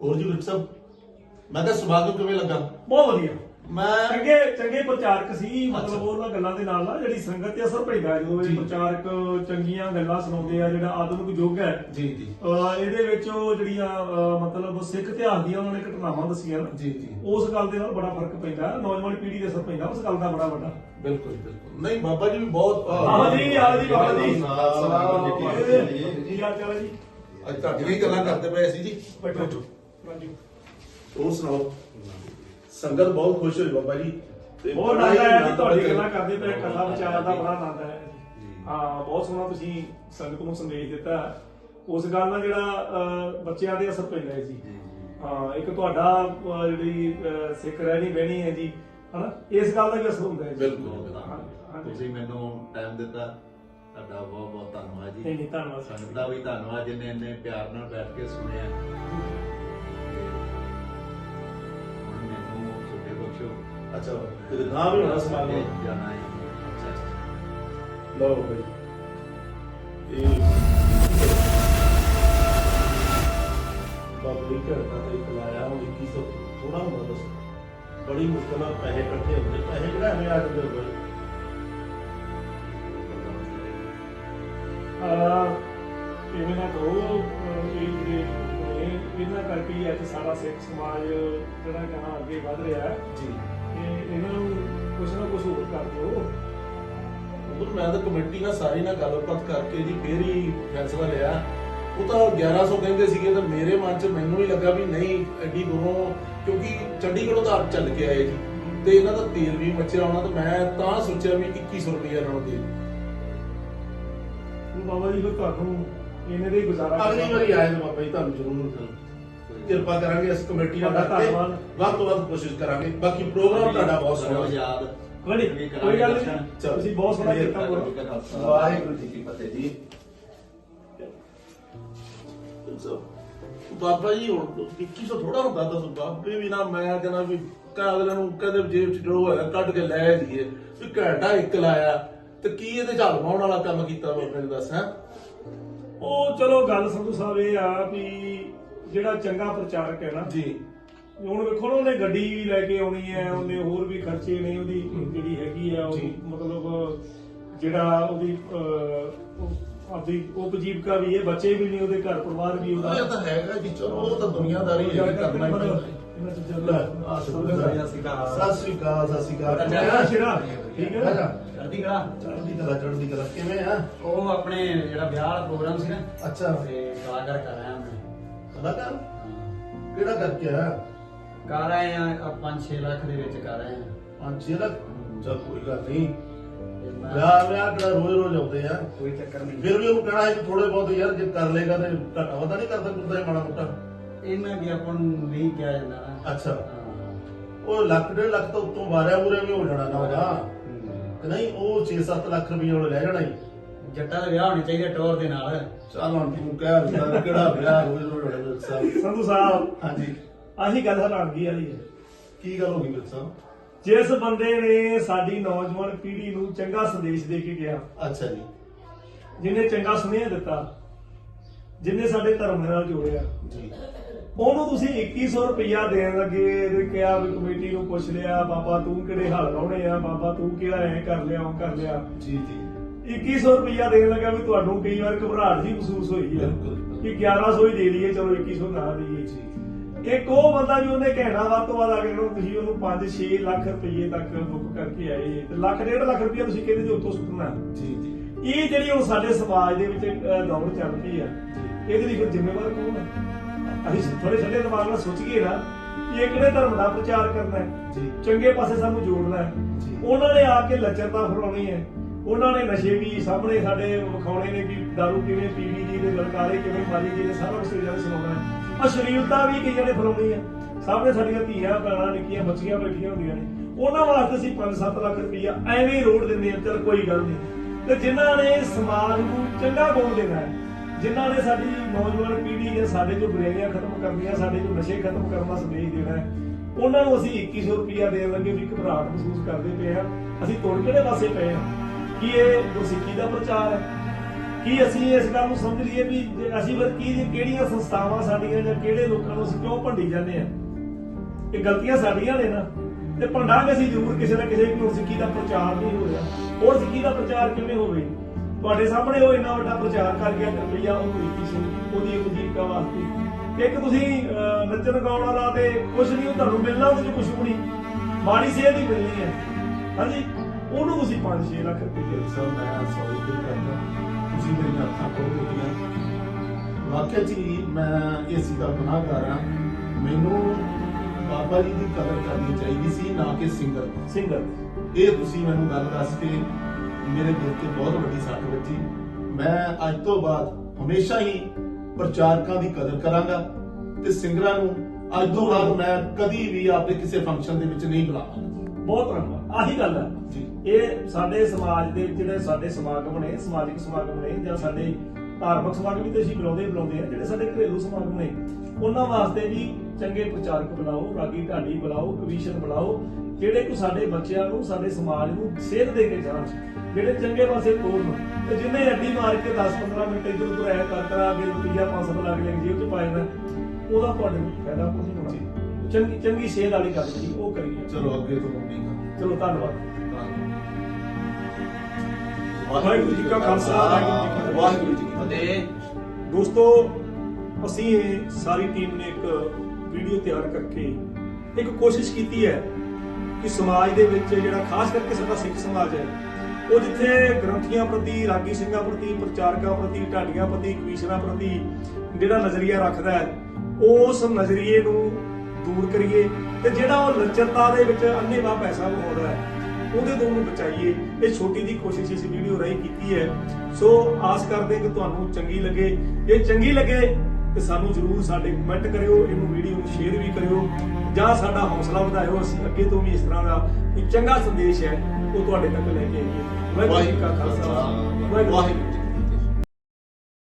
ਹੋਰ ਜੀ ਗੁਰੂ ਸਾਹਿਬ ਮੈਂ ਤਾਂ ਸਮਾਗਮ ਕਿਵੇਂ ਲੱਗਾ? ਬਹੁਤ ਵਧੀਆ। ਮੈਂ ਚੰਗੇ ਚੰਗੇ ਪ੍ਰਚਾਰਕ ਸੀ ਮਤਲਬ ਉਹਨਾਂ ਗੱਲਾਂ ਦੇ ਨਾਲ ਨਾ ਜਿਹੜੀ ਸੰਗਤ ਤੇ ਅਸਰ ਪੈਂਦਾ ਹੈ ਜਦੋਂ ਜੀ। ਇਹ ਪ੍ਰਚਾਰਕ ਚੰਗੀਆਂ ਗੱਲਾਂ ਸੁਣਾਉਂਦੇ ਆ ਜਿਹੜਾ ਆਧੁਨਿਕ ਯੁੱਗ ਹੈ। ਜੀ ਜੀ। ਇਹਦੇ ਵਿੱਚ ਉਹ ਜਿਹੜੀਆਂ ਮਤਲਬ ਸਿੱਖ ਇਤਿਹਾਸ ਦੀਆਂ ਉਹਨਾਂ ਨੇ ਘਟਨਾਵਾਂ ਦੱਸੀਆਂ ਜੀ ਜੀ। ਉਸ ਗੱਲ ਦੇ ਨਾਲ ਬੜਾ ਫ਼ਰਕ ਪੈਂਦਾ ਹੈ। ਨੌਜਵਾਨ ਪੀੜ੍ਹੀ ਦੇ ਅਸਰ ਪੈਂਦਾ ਉਸ ਗੱਲ ਦਾ ਬੜਾ ਵੱਡਾ। ਬਿਲਕੁਲ ਬਿਲਕੁਲ। ਨਹੀਂ ਬਾਬਾ ਜੀ ਵੀ ਬਹੁਤ ਆਹ ਜੀ, ਆਹ ਜੀ, ਬਾਬਾ ਜੀ। ਸਲਾਮ ਜੀ, ਕੀ ਹਾਲ ਚਾਲ ਹੈ ਜੀ? ਅੱਜ ਤੁਹਾਡੀਆਂ ਹੀ ਗੱਲਾਂ ਕਰਦੇ ਪਏ ਸੀ ਜੀ। ਬੈਠੋ। ਸੁਣਾਓ। ਸੰਗਤ ਬਹੁਤ ਖੁਸ਼ ਹੋਈ ਬਾਬਾ ਜੀ। ਤੇ ਬਹੁਤ ਬੜਾ ਹੀ ਆਨੰਦ ਆਇਆ ਜੀ ਤੁਹਾਡੀ। ਗੱਲਾਂ ਕਰਦੇ ਪਏ ਕਥਾ ਵਿਚਾਰ ਦਾ ਬੜਾ ਆਨੰਦ ਆਇਆ ਜੀ। ਹਾਂ ਬਹੁਤ ਸੋਹਣਾ ਤੁਸੀਂ ਸੰਗਤ ਨੂੰ ਸੰਦੇਸ਼ ਦਿੱਤਾ। ਉਸ ਗੱਲ ਨਾਲ ਜਿਹੜਾ ਅਹ, ਬੱਚਿਆਂ ਦੇ ਅਸਰ ਪੈਂਦਾ ਹੈ ਜੀ। ਹਾਂ ਇੱਕ ਤੁਹਾਡਾ ਅਹ, ਜਿਹੜੀ ਅਹ, ਸਿੱਖ ਰਹਿਣੀ ਬਹਿਣੀ ਹੈ ਜੀ ਹਨਾ? ਇਸ ਗੱਲ ਦਾ ਵੀ ਅਸਰ ਹੁੰਦਾ ਹੈ ਜੀ। ਬਿਲਕੁਲ। ਹਾਂ। ਤੁਸੀਂ ਮੈਨੂੰ ਟਾਈਮ ਦਿੱਤਾ। ਤੁਹਾਡਾ ਬਹੁਤ ਬਹੁਤ ਧੰਨਵਾਦ ਨਹੀਂ ਜੀ ਨਹੀਂ ਧੰਨਵਾਦ। ਸੰਗਤ ਦਾ ਵੀ ਧੰਨਵਾਦ ਜਿਨੇ ਇੰਨੇ ਪਿਆਰ ਨਾਲ ਬੈਠ ਕੇ ਸੁਣਿਆ। ਅੱਛਾ ਤੇ ਨਾ ਵੀ ਹੋਣਾ ਸਮਾਗਮ ਜਾਣਾ ਹੈ। ਲਓ ਬਈ। ਇਹ ਬਾਬੂ ਘਰ ਦਾ ਤੇ ਇੱਕ ਲਾਇਆ ਉਹ 2100 ਥੋੜਾ ਹੁੰਦਾ ਦੱਸ ਬੜੀ ਮੁਸ਼ਕਲ ਨਾਲ ਪੈਸੇ ਇਕੱਠੇ ਹੁੰਦੇ। ਪੈਸੇ ਕਿਹੜਾ ਐਵੇਂ ਆ ਜਾਂਦੇ ਹੋਏ ਅਹ ਇਵੇਂ ਨਾ ਕਹੋ ਇਹ ਜਿਹੜੇ ਨੇ ਇਹਨਾਂ ਕਰਕੇ ਹੀ ਅੱਜ ਸਾਰਾ ਸਿੱਖ ਸਮਾਜ ਜਿਹੜਾ ਕਹਾਂ ਅੱਗੇ ਵਧ ਰਿਹਾ ਹੈ। ਜੀ। ਇਹਨਾਂ ਨੂੰ ਕੁਛ ਨਾ ਕੁਛ ਹੋਰ ਕਰ ਦਿਓ ਉਹ ਮੈਂ ਤਾਂ ਕਮੇਟੀ ਨਾਲ ਸਾਰੀ ਨਾਲ ਗੱਲਬਾਤ ਕਰਕੇ ਜੀ ਫੇਰ ਹੀ ਫੈਸਲਾ ਲਿਆ ਉਹ ਤਾਂ 1100 ਕਹਿੰਦੇ ਸੀਗੇ ਤਾਂ ਮੇਰੇ ਮਨ 'ਚ ਮੈਨੂੰ ਹੀ ਲੱਗਾ ਵੀ ਨਹੀਂ ਐਡੀ ਦੂਰੋਂ ਕਿਉਂਕਿ ਚੰਡੀਗੜ੍ਹੋਂ ਤਾਂ ਆਪ ਚੱਲ ਕੇ ਆਏ ਜੀ ਤੇ ਇਹਨਾਂ ਦਾ ਤੇਲ ਵੀ ਮੱਚਿਆ ਹੋਣਾ ਤਾਂ ਮੈਂ ਤਾਂ ਸੋਚਿਆ ਵੀ 2100 ਰੁਪਏ ਇਹਨਾਂ ਨੂੰ ਦੇ। ਉਹ ਬਾਬਾ ਜੀ ਫਿਰ ਤੁਹਾਨੂੰ ਇਹਨੇ ਦੇ ਗੁਜ਼ਾਰਾ ਅਗਲੀ। ਵਾਰੀ ਆਏ ਤਾਂ ਬਾਬਾ ਜੀ ਤੁਹਾਨੂੰ ਜ਼ਰੂਰ ਕਿਰਪਾ ਕਰਾਂਗੇ ਇਸ ਕਮੇਟੀ ਨਾਲ ਤੁਹਾਡਾ ਕਰਕੇ। ਧੰਨਵਾਦ। ਵੱਧ ਤੋਂ ਵੱਧ ਕੋਸ਼ਿਸ਼ ਕਰਾਂਗੇ। ਬਾਕੀ ਪ੍ਰੋਗਰਾਮ ਤੁਹਾਡਾ ਬਹੁਤ ਸੋਹਣਾ ਯਾਦ। ਕੋਈ ਨਹੀਂ, ਕੋਈ ਗੱਲ ਨਹੀਂ। ਚਲੋ। ਤੁਸੀਂ ਬਹੁਤ ਸੋਹਣਾ ਕੀਤਾ ਵਾਹਿਗੁਰੂ ਬੋਲੋ। ਜੀ ਕਾ ਖਾਲਸਾ, ਵਾਹਿਗੁਰੂ ਜੀ ਕੀ ਫਤਿਹ ਜੀ। ਬਾਬਾ ਜੀ ਹੁਣ 2100 ਥੋੜਾ ਹੁੰਦਾ ਦੱਸ ਬਾਬੇ ਵੀ ਨਾ ਮੈਂ ਕਹਿੰਦਾ ਵੀ ਕਾਗਲਾਂ ਨੂੰ ਕਦੇ ਜੇਬ ਚ ਜੋ ਹੈਗਾ ਕੱਢ ਕੇ ਲੈ ਲਈਏ ਵੀ ਘੰਟਾ ਇੱਕ ਲਾਇਆ। ਤੇ ਕੀ ਇਹਦੇ ਝਾਲ ਪਾਉਣ ਵਾਲਾ ਕੰਮ ਕੀਤਾ ਬਾਬੇ ਨੇ ਦੱਸ ਹੈ? ਉਹ ਚਲੋ ਗੱਲ ਸੰਧੂ ਸਾਹਿਬ ਇਹ ਆ ਵੀ ਜਿਹੜਾ ਚੰਗਾ ਪ੍ਰਚਾਰਕ ਹੈ ਨਾ ਜੀ। ਹੁਣ ਵੇਖੋ ਨਾ ਉਹਨੇ ਗੱਡੀ ਵੀ ਲੈ ਕੇ ਆਉਣੀ ਹੈ ਉਹਨੇ ਹੋਰ ਵੀ ਖਰਚੇ ਨੇ ਉਹਦੀ ਜਿਹੜੀ ਹੈਗੀ ਆ ਉਹ। ਮਤਲਬ ਜਿਹੜਾ ਉਹਦੀ ਆਪਦੀ ਉਪਜੀਵਕਾ ਵੀ ਹੈ ਬੱਚੇ ਵੀ ਨਹੀਂ ਉਹਦੇ ਘਰ ਪਰਿਵਾਰ ਵੀ ਉਹਦਾ। ਇਹ ਤਾਂ ਹੈਗਾ ਜੀ ਚਲੋ ਉਹ ਤਾਂ ਦੁਨੀਆਦਾਰੀ ਹੈ ਕਰਨਾ ਹੀ ਪੈਂਦਾ। ਸਤਿ ਸ੍ਰੀ ਅਕਾਲ। ਸਤਿ ਸ੍ਰੀ ਅਕਾਲ ਮੇਰਾ ਸ਼ੇਰਾ ਠੀਕ ਹੈ। ਚੜ੍ਹਦੀ ਕਲਾ। ਚੜ੍ਹਦੀ ਕਲਾ ਚੜ੍ਹਦੀ ਕਲਾ। ਕਿਵੇਂ ਆ? ਉਹ ਆਪਣੇ ਜਿਹੜਾ ਵਿਆਹ ਵਾਲਾ ਪ੍ਰੋਗਰਾਮ ਸੀ ਨਾ ਅੱਛਾ। ਤੇ ਕਲਾਕਾਰ ਕਰ ਆਇਆ ਮੈਂ ਕਲਾਕਾਰ? ਕਿਹੜਾ ਕਰਕੇ ਕਰ ਆਏ ਆ? 5-6 ਲੱਖ ਦੇ ਵਿੱਚ ਕਰ ਆਏ ਆ? ਪੰਜ ਛੇ ਲੱਖ? ਚਲ ਕੋਈ ਗੱਲ ਨਹੀਂ। ਤੇ ਮੈਂ- ਕਿਹੜਾ ਰੋਜ਼ ਰੋਜ਼ ਆਉਂਦੇ ਆ। ਕੋਈ ਚੱਕਰ ਨਹੀਂ। ਫਿਰ ਵੀ ਉਹਨੂੰ ਕਹਿਣਾ ਹੈ ਕਿ ਥੋੜੇ ਬਹੁਤ ਯਾਰ ਜੇ ਕਰ ਲੇਗਾ ਤੇ ਘਟਾ ਵਧਾ ਨਹੀਂ ਕਰਦਾ ਕੁੱਤਾ ਮਾੜਾ ਮੋਟਾ। ਇਹਨਾਂ ਵੀ ਆਪਾਂ ਨੂੰ ਨਹੀਂ ਕਿਹਾ ਜਾਂਦਾ। ਨਾ ਅੱਛਾ। ਉਹ ਲੱਖ ਡੇਢ ਲੱਖ ਤੋਂ ਉੱਤੋਂ ਵਾਰਿਆ ਮੂਰੇ ਵੀ ਹੋ ਜਾਣਾ ਨਾ ਉਹਦਾ। ਨਹੀਂ ਉਹ 6-7 ਲੱਖ ਰੁਪਏ ਉਹ ਲੈ ਜਾਣਾ ਹੀ ਜੱਟਾਂ ਦਾ ਵਿਆਹ ਹੋਣਾ ਚਾਹੀਦਾ ਟੌਰ ਦੇ ਨਾਲ। ਚੱਲ ਹੁਣ ਤੂੰ ਕਹਿ ਰਿਹਾ ਕਿਹੜਾ ਵਿਆਹ ਹੋਣਾ ਮੇਰੇ ਸਾਹਿਬ ਸੰਧੂ ਸਾਹਿਬ ਹਾਂਜੀ। ਆਹੀ ਗੱਲ ਹੈਰਾਨਗੀ ਵਾਲੀ ਹੈ। ਕੀ ਗੱਲ ਹੋ ਗਈ ਮੇਰੇ ਸਾਹਿਬ ਜਿਸ ਬੰਦੇ ਨੇ ਸਾਡੀ ਨੌਜਵਾਨ ਪੀੜ੍ਹੀ ਨੂੰ ਚੰਗਾ ਸੰਦੇਸ਼ ਦੇ ਕੇ ਗਿਆ ਅੱਛਾ ਜੀ। ਜਿਹਨੇ ਚੰਗਾ ਸੁਨੇਹਾ ਦਿੱਤਾ ਜਿਹਨੇ ਸਾਡੇ ਧਰਮ ਨਾਲ ਜੋੜਿਆ। ਜੀ। ਉਹਨੂੰ ਤੁਸੀਂ 2100 ਰੁਪਇਆ ਦੇਣ ਲੱਗੇ ਤੇ ਕਿਹਾ ਵੀ ਕਮੇਟੀ ਨੂੰ ਪੁੱਛ ਲਿਆ ਬਾਬਾ ਤੂੰ ਕਿਹੜੇ ਹੱਲ ਲਾਉਣੇ ਆ ਬਾਬਾ ਤੂੰ ਕਿਹੜਾ ਐ ਕਰ ਲਿਆ ਉਹ ਕਰ ਲਿਆ। ਜੀ ਜੀ। 2100 ਰੁਪਇਆ ਦੇਣ ਲੱਗਾ ਵੀ ਤੁਹਾਨੂੰ ਕਈ ਵਾਰ ਘਬਰਾਹਟ ਜੀ ਮਹਿਸੂਸ ਹੋਈ ਹੈ। ਕਿ 1100 ਹੀ ਦੇ ਦਈਏ ਚਲੋ 2100 ਨਾ ਦਈਏ ਜੀ। ਇੱਕ ਉਹ ਬੰਦਾ ਵੀ ਉਹਨੇ ਕਹਿਣਾ ਵੱਧ ਤੋਂ ਵੱਧ ਅਗਲੇ ਨੂੰ ਤੁਸੀਂ ਉਹਨੂੰ 5-6 ਲੱਖ ਰੁਪਏ ਤੱਕ ਬੁੱਕ ਕਰਕੇ ਆਏ ਤੇ ਲੱਖ ਡੇਢ ਲੱਖ ਰੁਪਏ ਤੁਸੀਂ ਕਹਿੰਦੇ ਜੀ ਉੱਥੋਂ ਸੁੱਟਣਾ। ਜੀ ਜੀ। ਇਹ ਜਿਹੜੀ ਹੁਣ ਸਾਡੇ ਸਮਾਜ ਦੇ ਵਿੱਚ ਦੌੜ ਚੱਲ ਪਈ ਆ ਇਹਦੇ ਲਈ ਫਿਰ ਜ਼ਿੰਮੇਵਾਰ ਕੌਣ ਹੈ ਅਸੀਂ ਥੋੜੇ ਛੱਡੇ ਦਿਮਾਗ ਨਾਲ ਸੋਚੀਏ ਨਾ ਕਿ ਇਹ ਕਿਹੜੇ ਧਰਮ ਦਾ ਪ੍ਰਚਾਰ ਕਰਨਾ ਹੈ। ਜੀ। ਚੰਗੇ ਪਾਸੇ ਸਾਨੂੰ ਜੋੜਨਾ ਹੈ। ਜੀ। ਉਹਨਾਂ ਨੇ ਆ ਕੇ ਲੱਚਰਤਾ ਫਰਾਉਣੀ ਹੈ। ਉਹਨਾਂ ਨੇ ਨਸ਼ੇ ਵੀ ਸਾਹਮਣੇ ਸਾਡੇ ਵਿਖਾਉਣੇ ਨੇ ਕਿ ਦਾਰੂ ਕਿਵੇਂ ਪੀਵੀ ਜੀ ਦੇ ਲਲਕਾਰੇ ਕਿਵੇਂ ਮਾਰੀ ਜੀ ਦੇ ਸਾਰਾ ਕੁਝ ਇਹਨਾਂ ਸੁਣਾਉਣਾ ਹੈ। ਅਸ਼ਲੀਲਤਾ ਵੀ ਕਈਆਂ ਨੇ ਫਰਾਉਣੀ ਹੈ ਸਾਹਮਣੇ ਸਾਡੀਆਂ ਧੀਆਂ, ਭੈਣਾਂ, ਨਿੱਕੀਆਂ, ਬੱਚੀਆਂ ਬੈਠੀਆਂ ਹੁੰਦੀਆਂ ਨੇ। ਉਹਨਾਂ ਵਾਸਤੇ ਅਸੀਂ 5-7 ਲੱਖ ਰੁਪਈਆ ਐਵੇਂ ਹੀ ਰੋੜ ਦਿੰਦੇ ਆ, ਚਲ ਕੋਈ ਗੱਲ ਨਹੀਂ। ਤੇ ਜਿਨ੍ਹਾਂ ਨੇ ਸਮਾਜ ਨੂੰ ਚੰਗਾ ਬੋਲ ਦੇਣਾ ਹੈ, ਜਿਨ੍ਹਾਂ ਨੇ ਸਾਡੀ ਨੌਜਵਾਨ ਪੀੜ੍ਹੀ ਦੇ ਸਾਡੇ ਜੋ ਬੁਰਾਈਆਂ ਖਤਮ ਕਰਨੀਆਂ, ਸਾਡੇ ਜੋ ਨਸ਼ੇ ਖਤਮ ਕਰਨ ਦਾ ਸੰਦੇਸ਼ ਦੇਣਾ ਹੈ, ਉਹਨਾਂ ਨੂੰ ਅਸੀਂ 2100 ਰੁਪਇਆ ਦੇਣ ਲੱਗੇ ਵੀ ਘਬਰਾਹਟ ਮਹਿਸੂਸ ਕਰਦੇ ਪਏ ਆ ਅਸੀਂ ਤੁਰ ਕਿਹੜੇ ਪਾਸੇ ਪਏ ਆ ਕੀ ਇਹ ਗੁਰਸਿੱਖੀ ਦਾ ਪ੍ਰਚਾਰ ਹੈ? ਕੀ ਅਸੀਂ ਇਸ ਗੱਲ ਨੂੰ ਸਮਝ ਲਈਏ ਵੀ ਅਸੀਂ ਫਿਰ ਕੀ ਕਿਹੜੀਆਂ ਸੰਸਥਾਵਾਂ ਸਾਡੀਆਂ ਜਾਂ ਕਿਹੜੇ ਲੋਕਾਂ ਨੂੰ ਅਸੀਂ ਕਿਉਂ ਭੰਡੀ ਜਾਂਦੇ ਆ ਇਹ ਗਲਤੀਆਂ ਸਾਡੀਆਂ ਨੇ ਨਾ। ਤੇ ਭੰਡਾਂਗੇ ਅਸੀਂ ਜ਼ਰੂਰ ਕਿਸੇ ਨਾ ਕਿਸੇ ਵੀ ਸਿੱਖੀ ਦਾ ਪ੍ਰਚਾਰ ਨਹੀਂ ਹੋ ਰਿਹਾ। ਹੋਰ ਸਿੱਖੀ ਦਾ ਪ੍ਰਚਾਰ ਕਿਵੇਂ ਹੋਵੇ? ਤੁਹਾਡੇ ਸਾਹਮਣੇ ਉਹ ਇੰਨਾ ਵੱਡਾ ਪ੍ਰਚਾਰ ਕਰ ਗਿਆ ਰੁਪਈਆ ਉਹ ਪ੍ਰੀਤੀ ਸਿੰਘ ਉਹਦੀ ਉਜੀਵਕਾ ਵਾਸਤੇ। ਇੱਕ ਤੁਸੀਂ ਅਹ, ਨੱਚਣ ਗਾਉਣ ਵਾਲਾ ਤੇ ਕੁਝ ਨਹੀਂ ਉਹ ਤੁਹਾਨੂੰ ਮਿਲਣਾ ਉਹਦੇ ਚ ਕੁਝ ਵੀ ਨਹੀਂ। ਮਾੜੀ ਸਿਹਤ ਹੀ ਮਿਲਣੀ ਹੈ। ਹਾਂਜੀ? ਉਹਨੂੰ ਤੁਸੀਂ 5-6 ਲੱਖ ਰੁਪਏ ਦੇ। ਸਰ ਮੈਂ ਸੌਰੀ ਕਰਦਾ। ਤੁਸੀਂ ਮੇਰੀਆਂ ਅੱਖਾਂ ਖੋਲ ਦਿੱਤੀਆਂ ਵਾਕਿਆ ਜੀ ਮੈਂ ਇਸ ਦਾ ਗੁਨਾਹਗਾਰ ਹਾਂ। ਮੈਨੂੰ ਬਾਬਾ ਜੀ ਦੀ ਕਦਰ ਕਰਨੀ ਚਾਹੀਦੀ ਸੀ ਨਾ ਕਿ ਸਿੰਗਰ ਸਿੰਗਰ ਇਹ ਤੁਸੀਂ ਮੈਨੂੰ ਗੱਲ ਦੱਸ ਕੇ ਮੇਰੇ ਦਿਲ ਤੇ ਬਹੁਤ ਵੱਡੀ ਸੱਟ ਵੱਜੀ। ਮੈਂ ਅੱਜ ਤੋਂ ਬਾਅਦ ਹਮੇਸ਼ਾ ਹੀ ਪ੍ਰਚਾਰਕਾਂ ਦੀ ਕਦਰ ਕਰਾਂਗਾ ਤੇ ਸਿੰਗਰਾਂ ਨੂੰ ਅੱਜ ਤੋਂ ਬਾਅਦ ਮੈਂ ਕਦੀ ਵੀ ਆਪਣੇ ਕਿਸੇ ਫੰਕਸ਼ਨ ਦੇ ਵਿੱਚ ਨਹੀਂ ਬੁਲਾਵਾਂਗਾ। ਬਹੁਤ ਧੰਨਵਾਦ। ਆਹੀ ਗੱਲ ਹੈ ਇਹ ਸਾਡੇ ਸਮਾਜ ਦੇ ਜਿਹੜੇ ਸਾਡੇ ਸਮਾਗਮ ਨੇ ਸਮਾਜਿਕ ਸਮਾਗਮ ਨੇ ਜਾਂ ਸਾਡੇ ਧਾਰਮਿਕ ਸਮਾਗਮ ਵੀ ਤੇ ਅਸੀਂ ਬੁਲਾਉਂਦੇ ਬੁਲਾਉਂਦੇ ਆ ਜਿਹੜੇ ਸਾਡੇ ਘਰੇਲੂ ਸਮਾਗਮ ਨੇ ਉਹਨਾਂ ਵਾਸਤੇ ਵੀ ਚੰਗੇ ਪ੍ਰਚਾਰਕ ਬੁਲਾਓ ਰਾਗੀ ਢਾਡੀ ਬੁਲਾਓ ਕਵੀਸ਼ਨ ਬੁਲਾਓ ਜਿਹੜੇ ਕੋ ਸਾਡੇ ਬੱਚਿਆਂ ਨੂੰ ਸਾਡੇ ਸਮਾਜ ਨੂੰ ਸੇਧ ਦੇ ਕੇ ਜਾਣ ਜਿਹੜੇ ਚੰਗੇ ਪਾਸੇ ਤੋਰਨ ਤੇ ਜਿੰਨੇ ਅੱਡੀ ਮਾਰ ਕੇ 10-15 ਮਿੰਟ ਇੱਧਰ ਉੱਧਰ ਐ ਕਰ ਕਰਾ ਕੇ ਰੁਪਈਆ 500 ਲੱਗ ਲੈ ਜੇਬ ਚ ਪਾ ਜਾਂਦਾ ਉਹਦਾ ਤੁਹਾਡੇ ਨੂੰ ਫਾਇਦਾ ਕੁਝ ਨਹੀਂ ਹੋਣਾ। ਚੰਗੀ ਚੰਗੀ ਸੇਧ ਵਾਲੀ ਗੱਲ ਜੀ ਉਹ ਕਰੀਏ ਚਲੋ ਅੱਗੇ ਤੋਂ ਨਹੀਂ ਗਾ ਚਲੋ ਧੰਨਵਾਦ। ਵਾਹਿਗੁਰੂ ਜੀ ਕਾ ਖਾਲਸਾ, ਵਾਹਿਗੁਰੂ ਜੀ ਕੀ ਫਤਿਹ। ਦੋਸਤੋ ਅਸੀਂ ਇਹ ਸਾਰੀ ਟੀਮ ਨੇ ਇੱਕ ਵੀਡੀਓ ਤਿਆਰ ਕਰਕੇ ਇੱਕ ਕੋਸ਼ਿਸ਼ ਕੀਤੀ ਹੈ ਕਿ ਸਮਾਜ ਦੇ ਵਿੱਚ ਜਿਹੜਾ ਖਾਸ ਕਰਕੇ ਸਾਡਾ ਸਿੱਖ ਸਮਾਜ ਹੈ ਉਹ ਜਿੱਥੇ ਗ੍ਰੰਥੀਆਂ ਪ੍ਰਤੀ ਰਾਗੀ ਸਿੰਘਾਂ ਪ੍ਰਤੀ ਪ੍ਰਚਾਰਕਾਂ ਪ੍ਰਤੀ ਢਾਡੀਆਂ ਪ੍ਰਤੀ ਕਵੀਸ਼ਰਾਂ ਪ੍ਰਤੀ ਜਿਹੜਾ ਨਜ਼ਰੀਆ ਰੱਖਦਾ ਹੈ ਉਸ ਨਜ਼ਰੀਏ ਨੂੰ ਦੂਰ ਕਰੀਏ ਤੇ ਜਿਹੜਾ ਉਹ ਲੱਚਰਤਾ ਦੇ ਵਿੱਚ ਅੰਨੇਵਾਹ ਪੈਸਾ ਬਣਾਉਂਦਾ ਹੈ ਉਹਦੇ ਤੋਂ ਨੂੰ ਬਚਾਈਏ। ਇਹ ਛੋਟੀ ਜੀ ਕੋਸ਼ਿਸ਼ ਇਸ ਵੀਡੀਓ ਰਾਹੀਂ ਕੀਤੀ ਹੈ। ਸੋ ਆਸ ਕਰਦੇ ਕਿ ਤੁਹਾਨੂੰ ਚੰਗੀ ਲੱਗੇ। ਜੇ ਚੰਗੀ ਲੱਗੇ ਤੇ ਸਾਨੂੰ ਜਰੂਰ ਸਾਡੇ ਕਮੈਂਟ ਕਰਿਓ ਇਹਨੂੰ ਵੀਡੀਓ ਨੂੰ ਸ਼ੇਅਰ ਵੀ ਕਰਿਓ ਜਾਂ ਸਾਡਾ ਹੌਸਲਾ ਵਧਾਇਓ। ਅਸੀਂ ਅੱਗੇ ਤੋਂ ਵੀ ਇਸ ਤਰ੍ਹਾਂ ਦਾ ਕੋਈ ਚੰਗਾ ਸੰਦੇਸ਼ ਹੈ ਉਹ ਤੁਹਾਡੇ ਤੱਕ ਲੈ ਕੇ ਆਈਏ। ਵਾਹਿਗੁਰੂ ਜੀ ਕਾ ਖਾਲਸਾ। ਵਾਹਿਗੁਰੂ।